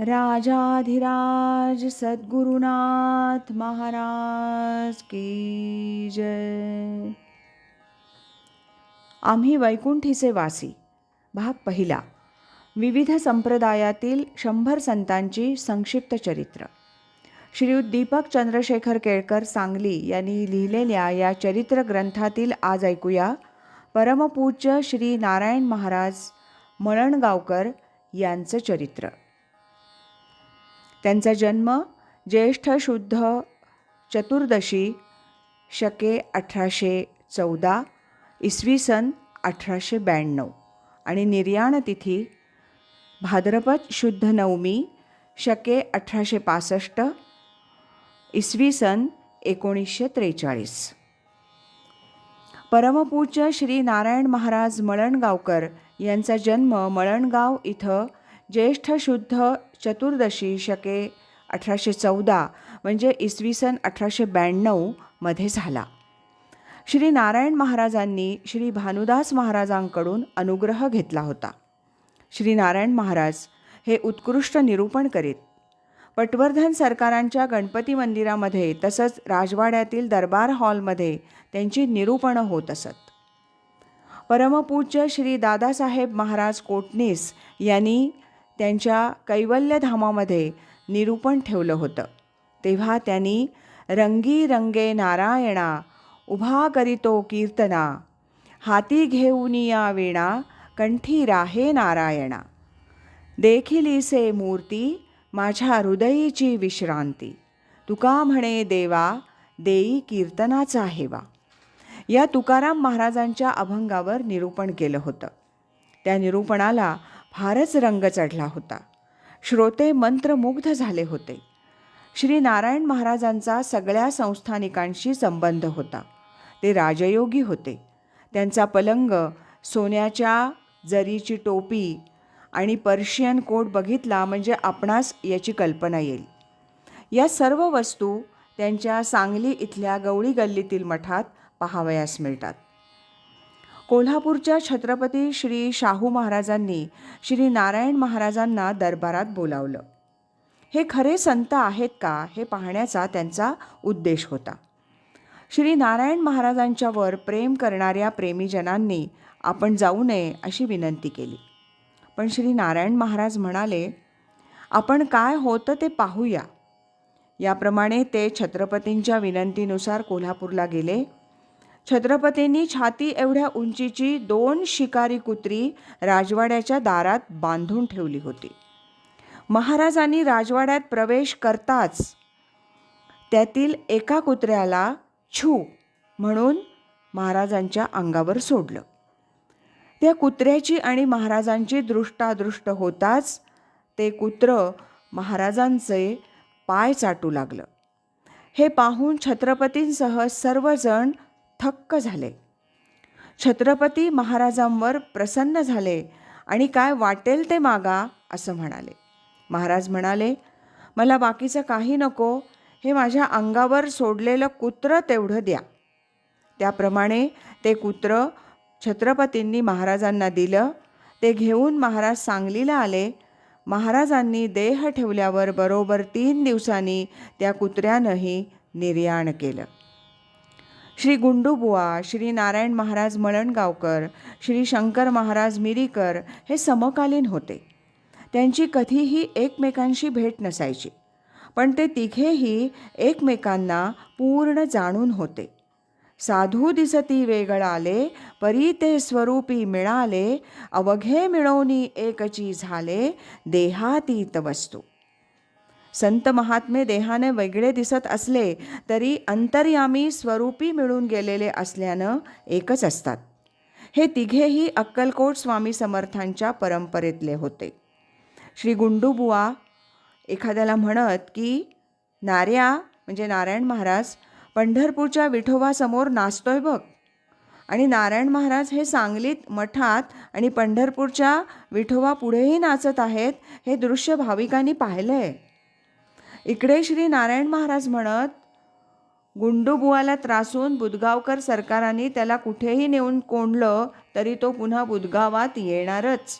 राजाधिराज सद्गुरुनाथ महाराज की जय. आम्ही वैकुंठीचे वासी भाग पहिला विविध संप्रदायातील शंभर संतांची संक्षिप्त चरित्र. श्रीयुत दीपक चंद्रशेखर केळकर सांगली यांनी लिहिलेल्या या चरित्र ग्रंथातील आज ऐकूया परमपूज्य श्री नारायण महाराज मळणगावकर यांचं चरित्र. त्यांचा जन्म ज्येष्ठ शुद्ध चतुर्दशी शके अठराशे चौदा इसवी सन अठराशे ब्याण्णव आणि निर्याण तिथी भाद्रपद शुद्ध नवमी शके अठराशे पासष्ट इसवी सन एकोणीसशे त्रेचाळीस. परमपूज्य श्री नारायण महाराज मळणगावकर यांचा जन्म मळणगाव इथं ज्येष्ठ शुद्ध चतुर्दशी शके अठराशे चौदा म्हणजे इसवी सन अठराशे ब्याण्णवमध्ये झाला. श्री नारायण महाराजांनी श्री भानुदास महाराजांकडून अनुग्रह घेतला होता. श्री नारायण महाराज हे उत्कृष्ट निरूपण करीत. पटवर्धन सरकारांच्या गणपती मंदिरामध्ये तसंच राजवाड्यातील दरबार हॉलमध्ये त्यांची निरूपणं होत असत. परमपूज्य श्री दादासाहेब महाराज कोटणीस यांनी त्यांच्या कैवल्यधामामध्ये निरूपण ठेवलं होतं. तेव्हा त्यांनी रंगी रंगे नारायणा उभा करीतो कीर्तना हाती घेऊन या वीणा कंठी राहे नारायणा. देखिलीसे मूर्ती माझ्या हृदयीची विश्रांती. तुका म्हणे देवा देई कीर्तनाचा हेवा. या तुकाराम महाराजांच्या अभंगावर निरूपण केलं होतं. त्या निरूपणाला फारच रंग चढला होता. श्रोते मंत्रमुग्ध झाले होते. श्री नारायण महाराजांचा सगळ्या संस्थानिकांशी संबंध होता. ते राजयोगी होते. त्यांचा पलंग सोन्याच्या जरीची टोपी आणि पर्शियन कोट बघितला म्हणजे आपणास याची कल्पना येईल. या सर्व वस्तू त्यांच्या सांगली इथल्या गवळी गल्लीतील मठात पाहावयास मिळतात. कोल्हापूरच्या छत्रपती श्री शाहू महाराजांनी श्री नारायण महाराजांना दरबारात बोलावलं. हे खरे संत आहेत का हे पाहण्याचा त्यांचा उद्देश होता. श्री नारायण महाराजांच्यावर प्रेम करणाऱ्या प्रेमीजनांनी आपण जाऊ नये अशी विनंती केली. पण श्री नारायण महाराज म्हणाले आपण काय होतं ते पाहूया. याप्रमाणे ते छत्रपतींच्या विनंतीनुसार कोल्हापूरला गेले. छत्रपतींनी छाती एवढ्या उंचीची दोन शिकारी कुत्री राजवाड्याच्या दारात बांधून ठेवली होती. महाराजांनी राजवाड्यात प्रवेश करताच त्यातील एका कुत्र्याला छू म्हणून महाराजांच्या अंगावर सोडलं. त्या कुत्र्याची आणि महाराजांची दृष्टादृष्ट होताच ते कुत्र महाराजांचे पाय चाटू लागलं. हे पाहून छत्रपतींसह सर्वजण थक्क झाले. छत्रपती महाराजांवर प्रसन्न झाले आणि काय वाटेल ते मागा असं म्हणाले. महाराज म्हणाले मला बाकीचं काही नको हे माझ्या अंगावर सोडलेलं कुत्रं तेवढं द्या. त्याप्रमाणे ते कुत्र छत्रपतींनी महाराजांना दिलं ते घेऊन महाराज सांगलीला आले. महाराजांनी देह ठेवल्यावर बरोबर तीन दिवसांनी त्या कुत्र्यानंही निर्याण केलं. श्री गुंडूबुवा श्री नारायण महाराज मळणगावकर श्री शंकर महाराज मिरीकर हे समकालीन होते. त्यांची कधीही एकमेकांशी भेट नसायची पण ते तिघेही एकमेकांना पूर्ण जाणून होते. साधू दिसती वेगळाले परी ते स्वरूपी मिळाले अवघे मिळवणी एकची झाले देहातीत वस्तू. संत महात्मे देहाने वेगळे दिसत असले तरी अंतर्यामी स्वरूपी मिळून गेलेले असल्यानं एकच असतात. हे तिघेही अक्कलकोट स्वामी समर्थांच्या परंपरेतले होते. श्री गुंडूबुवा एखाद्याला म्हणत की नार्या म्हणजे नारायण महाराज पंढरपूरच्या विठोबासमोर नाचतोय बघ. आणि नारायण महाराज हे सांगलीत मठात आणि पंढरपूरच्या विठोबा पुढेही नाचत आहेत हे दृश्य भाविकांनी पाहिलं आहे इकडे श्री नारायण महाराज म्हणत गुंडूबुवाला त्रासून बुदगावकर सरकारांनी त्याला कुठेही नेऊन कोंडलं तरी तो पुन्हा बुदगावात येणारच.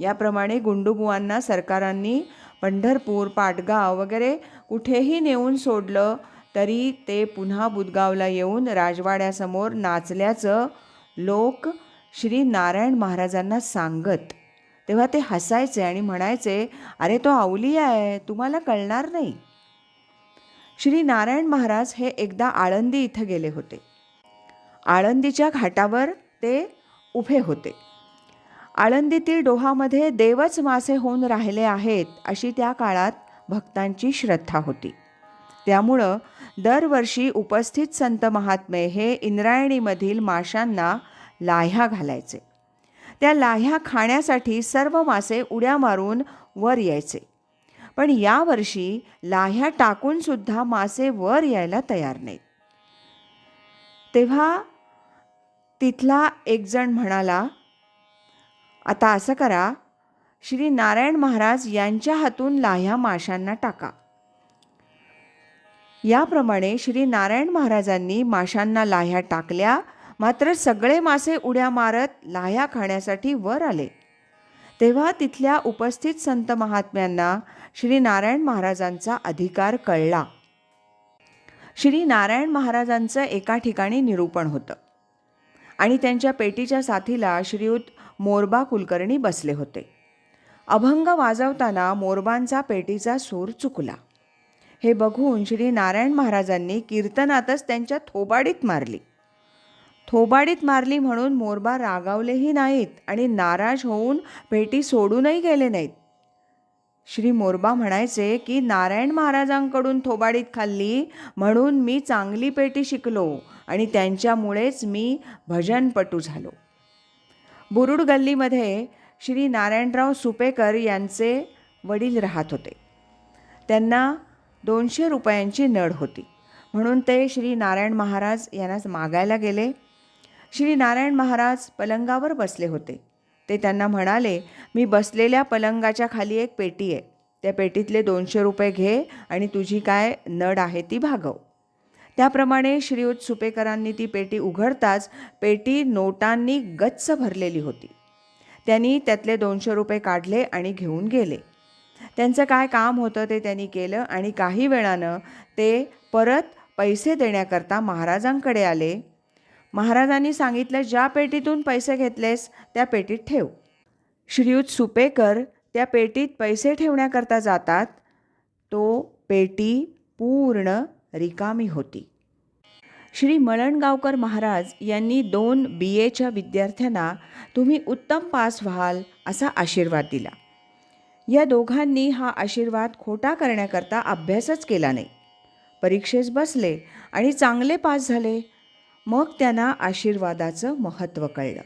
याप्रमाणे गुंडूबुवांना सरकारांनी पंढरपूर पाटगाव वगैरे कुठेही नेऊन सोडलं तरी ते पुन्हा बुदगावला येऊन राजवाड्यासमोर नाचल्याचं लोक श्री नारायण महाराजांना सांगत तेव्हा ते हसायचे आणि म्हणायचे अरे तो अवलिया आहे तुम्हाला कळणार नाही. श्री नारायण महाराज हे एकदा आळंदी इथं गेले होते. आळंदीच्या घाटावर ते उभे होते. आळंदीतील डोहामध्ये देवच मासे होऊन राहिले आहेत अशी त्या काळात भक्तांची श्रद्धा होती. त्यामुळं दरवर्षी उपस्थित संत महात्मे हे इंद्रायणीमधील माशांना लाह्या घालायचे. त्या लाह्या खाण्यासाठी सर्व मासे उड्या मारून वर यायचे. पण यावर्षी लाह्या टाकूनसुद्धा मासे वर यायला तयार नाहीत. तेव्हा तिथला एकजण म्हणाला आता असं करा श्री नारायण महाराज यांच्या हातून लाह्या माशांना टाका. याप्रमाणे श्री नारायण महाराजांनी माशांना लाह्या टाकल्या मात्र सगळे मासे उड्या मारत लाह्या खाण्यासाठी वर आले. तेव्हा तिथल्या उपस्थित संत महात्म्यांना श्री नारायण महाराजांचा अधिकार कळला. श्री नारायण महाराजांचं एका ठिकाणी निरूपण होतं आणि त्यांच्या पेटीच्या साथीला श्रीयुत मोरबा कुलकर्णी बसले होते. अभंग वाजवताना मोरबांचा पेटीचा सूर चुकला. हे बघून श्री नारायण महाराजांनी कीर्तनातच त्यांच्या थोबाडीत मारली. थोबाडीत मारली म्हणून मोरबा रागावलेही नाहीत आणि नाराज होऊन पेटी सोडूनही गेले नाहीत. श्री मोरबा म्हणायचे की नारायण महाराजांकडून थोबाडीत खाल्ली म्हणून मी चांगली पेटी शिकलो आणि त्यांच्यामुळेच मी भजनपटू झालो. बुरुड गल्लीमध्ये श्री नारायणराव सुपेकर यांचे वडील राहत होते. त्यांना दोनशे रुपयांची नड होती. म्हणून ते श्री नारायण महाराज यांनाच मागायला गेले. श्री नारायण महाराज पलंगावर बसले होते. ते त्यांना म्हणाले मी बसलेल्या पलंगाच्या खाली एक पेटी आहे. त्या पेटीतले दोनशे रुपये घे आणि तुझी काय नड आहे ती भागव. त्याप्रमाणे श्रीयुत सुपेकरांनी ती पेटी उघडताच पेटी नोटांनी गच्च भरलेली होती. त्यांनी त्यातले दोनशे रुपये काढले आणि घेऊन गेले. त्यांचं काय काम होतं ते त्यांनी केलं आणि काही वेळानं ते परत पैसे देण्याकरता महाराजांकडे आले. महाराजांनी सांगितलं ज्या पेटीतून पैसे घेतलेस त्या पेटीत ठेव. श्रीयुत सुपेकर त्या पेटीत पैसे ठेवण्याकरता जातात. तो पेटी पूर्ण रिकामी होती. श्री मळणगावकर महाराज यांनी दोन बी एच्या विद्यार्थ्यांना तुम्ही उत्तम पास व्हाल असा आशीर्वाद दिला. या दोघांनी हा आशीर्वाद खोटा करण्याकरता अभ्यासच केला नाही. परीक्षेस बसले आणि चांगले पास झाले. मग त्यांना आशीर्वादाचं महत्त्व कळलं.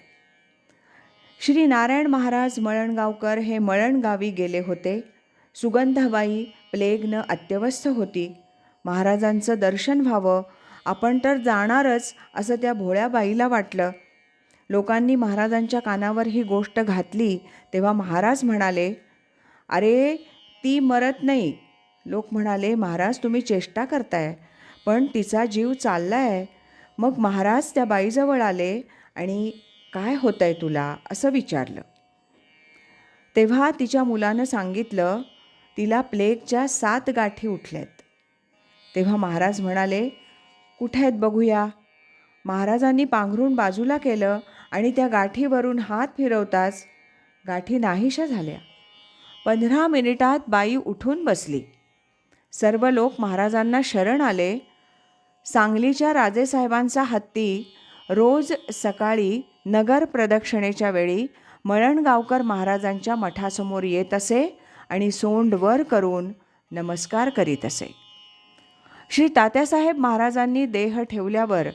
श्री नारायण महाराज मळणगावकर हे मळणगावी गेले होते. सुगंधाबाई प्लेगनं अत्यवस्थ होती. महाराजांचं दर्शन व्हावं आपण तर जाणारच असं त्या भोळ्याबाईला वाटलं. लोकांनी महाराजांच्या कानावर ही गोष्ट घातली तेव्हा महाराज म्हणाले अरे ती मरत नाही. लोक म्हणाले महाराज तुम्ही चेष्टा करताय पण तिचा जीव चालला आहे मग महाराज त्या बाईजवळ आले आणि काय होतं आहे तुला? असं विचारलं. तेव्हा तिच्या मुलानं सांगितलं तिला प्लेगच्या सात गाठी उठल्यात. तेव्हा महाराज म्हणाले कुठे आहेत बघूया? महाराजांनी पांघरून बाजूला केलं आणि त्या गाठीवरून हात फिरवताच गाठी नाहीशा झाल्या. पंधरा मिनिटात बाई उठून बसली. सर्व लोक महाराजांना शरण आले सांगलीच्या राजेसाहेबांचा हत्ती रोज सकाळी नगर प्रदक्षिणेच्या वेळी मळणगावकर महाराजांच्या मठासमोर येत असे आणि सोंड वर करून नमस्कार करीत असे. श्री तात्यासाहेब महाराजांनी देह ठेवल्यावर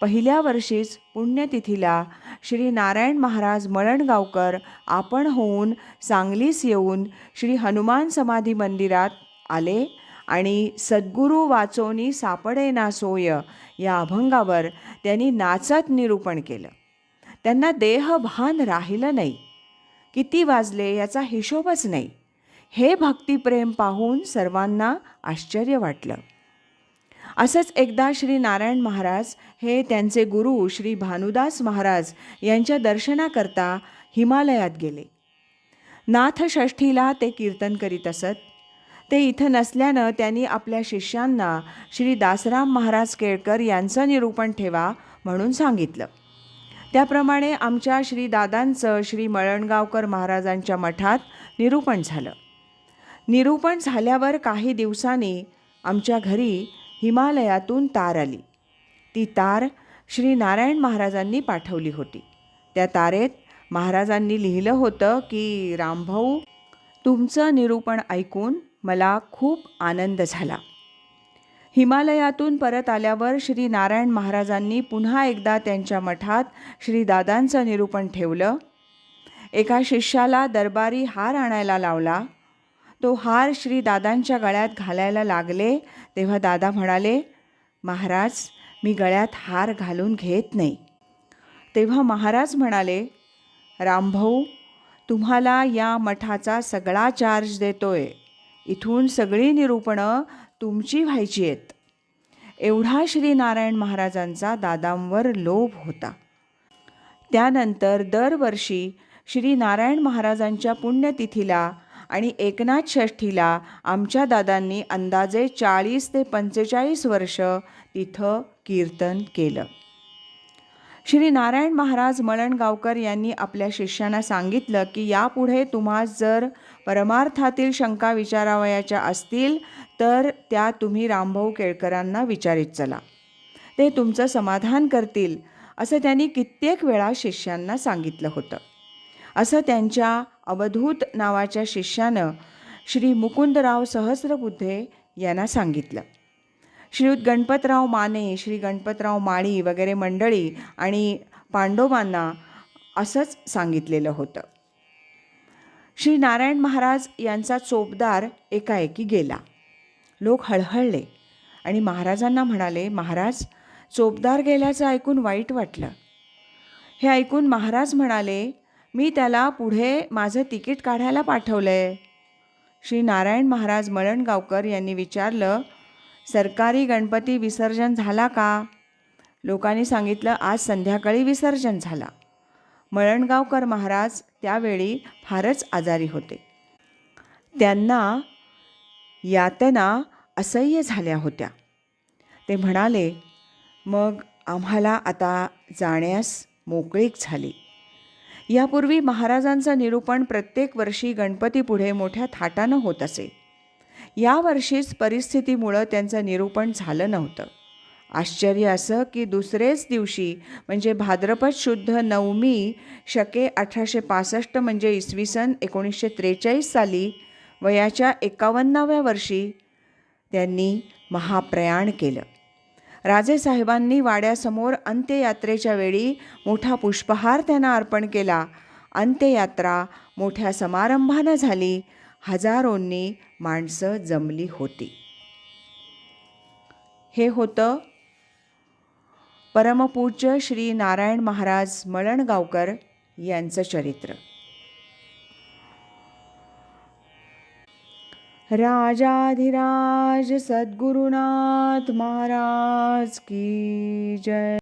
पहिल्या वर्षीच पुण्यतिथीला श्री नारायण महाराज मळणगावकर आपण होऊन सांगलीस येऊन श्री हनुमान समाधी मंदिरात आले आणि सद्गुरू वाचोनी सापडे ना सोय या अभंगावर त्यांनी नाचत निरूपण केलं. त्यांना देहभान राहिलं नाही. किती वाजले याचा हिशोबच नाही. हे भक्तिप्रेम पाहून सर्वांना आश्चर्य वाटलं. असंच एकदा श्री नारायण महाराज हे त्यांचे गुरु श्री भानुदास महाराज यांच्या दर्शनाकरता हिमालयात गेले. नाथषष्ठीला ते कीर्तन करीत असत. ते इथं नसल्यानं त्यांनी आपल्या शिष्यांना श्री दासराम महाराज केळकर यांचं निरूपण ठेवा म्हणून सांगितलं. त्याप्रमाणे आमच्या श्री दादांचं श्री मळणगावकर महाराजांच्या मठात निरूपण झालं. निरूपण झाल्यावर काही दिवसांनी आमच्या घरी हिमालयातून तार आली. ती तार श्री नारायण महाराजांनी पाठवली होती. त्या तारेत महाराजांनी लिहिलं होतं की रामभाऊ तुमचं निरूपण ऐकून मला खूप आनंद झाला. हिमालयातून परत आल्यावर श्री नारायण महाराजांनी पुन्हा एकदा त्यांच्या मठात श्री दादांचं निरूपण ठेवलं. एका शिष्याला दरबारी हार आणायला लावला. तो हार श्री दादांच्या गळ्यात घालायला लागले तेव्हा दादा म्हणाले महाराज मी गळ्यात हार घालून घेत नाही. तेव्हा महाराज म्हणाले रामभाऊ तुम्हाला या मठाचा सगळा चार्ज देतोय. इथून सगळी निरूपणं तुमची व्हायची आहेत. एवढा श्री नारायण महाराजांचा दादांवर लोभ होता. त्यानंतर दरवर्षी श्री नारायण महाराजांच्या पुण्यतिथीला आणि एकनाथ षष्ठीला आमच्या दादांनी अंदाजे चाळीस ते पंचेचाळीस वर्ष तिथं कीर्तन केलं. श्री नारायण महाराज मळणगावकर यांनी आपल्या शिष्यांना सांगितलं की यापुढे तुम्हास जर परमार्थातील शंका विचारावयाच्या असतील तर त्या तुम्ही रामभाऊ केळकरांना विचारित चला. ते तुमचं समाधान करतील असं त्यांनी कित्येक वेळा शिष्यांना सांगितलं होतं. असं त्यांच्या अवधूत नावाच्या शिष्यानं श्री मुकुंदराव सहस्रबुद्धे यांना सांगितलं. श्रीयुत गणपतराव माने श्री गणपतराव माळी वगैरे मंडळी आणि पांडवांना असंच सांगितलेलं होतं. श्री नारायण महाराज यांचा चोपदार एकाएकी गेला. लोक हळहळले आणि महाराजांना म्हणाले महाराज चोपदार गेल्याचं ऐकून वाईट वाटलं. हे ऐकून महाराज म्हणाले मी त्याला पुढे माझं तिकीट काढायला पाठवलं आहे श्री नारायण महाराज मळणगावकर यांनी विचारलं सरकारी गणपती विसर्जन झाला का? लोकांनी सांगितलं आज संध्याकाळी विसर्जन झाला. मळणगावकर महाराज त्यावेळी फारच आजारी होते. त्यांना यातना असह्य झाल्या होत्या. ते म्हणाले मग आम्हाला आता जाण्यास मोकळीक झाली. यापूर्वी महाराजांचं निरूपण प्रत्येक वर्षी गणपतीपुढे मोठ्या थाटानं होत असे. यावर्षीच परिस्थितीमुळं त्यांचं निरूपण झालं नव्हतं. आश्चर्य असं की दुसरेच दिवशी म्हणजे भाद्रपद शुद्ध नवमी शके अठराशे पासष्ट म्हणजे इसवी सन एकोणीसशे त्रेचाळीस साली वयाच्या एकावन्नाव्या वर्षी त्यांनी महाप्रयाण केलं. राजेसाहेबांनी वाड्यासमोर अंत्ययात्रेच्या वेळी मोठा पुष्पहार त्यांना अर्पण केला. अंत्ययात्रा मोठ्या समारंभानं झाली. हजारोंनी माणसं जमली होती. हे होतं परमपूज्य श्री नारायण महाराज मळणगावकर यांचं चरित्र. राजाधिराज सद्गुरुनाथ महाराज की जय.